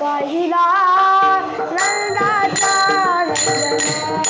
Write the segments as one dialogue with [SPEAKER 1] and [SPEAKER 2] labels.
[SPEAKER 1] पहिला नंदाचा नंदना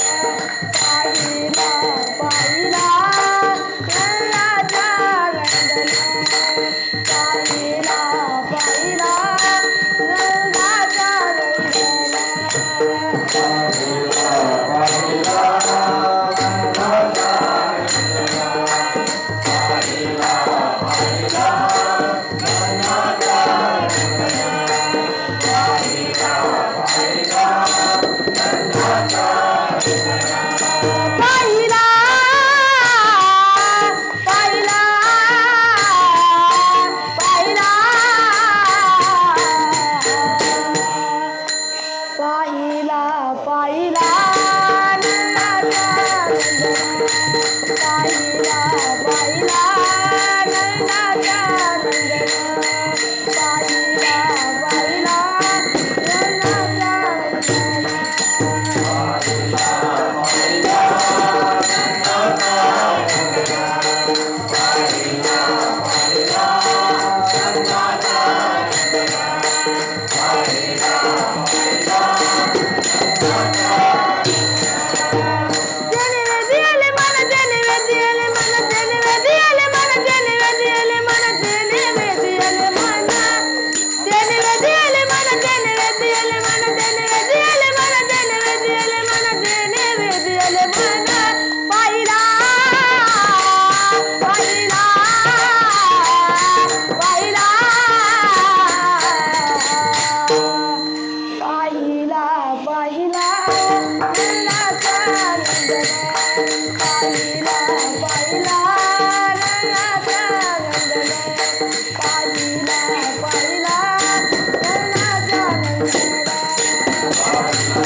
[SPEAKER 1] Thank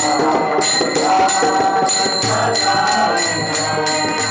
[SPEAKER 1] you.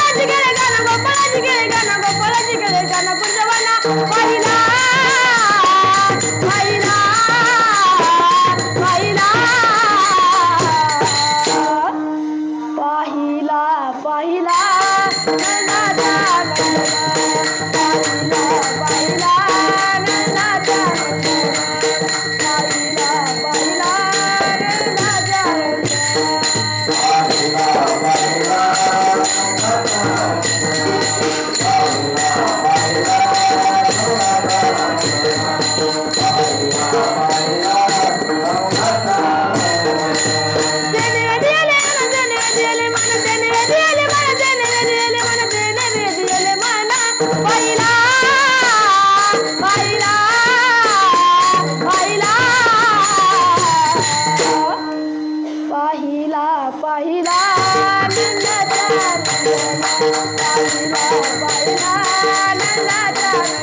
[SPEAKER 1] गोपाळाची गेले गाणं गोपाळाची गेले गाणं गोपाळाची गेले गाणं पुढचं म्हणा पाहिला बाळा नंदाचा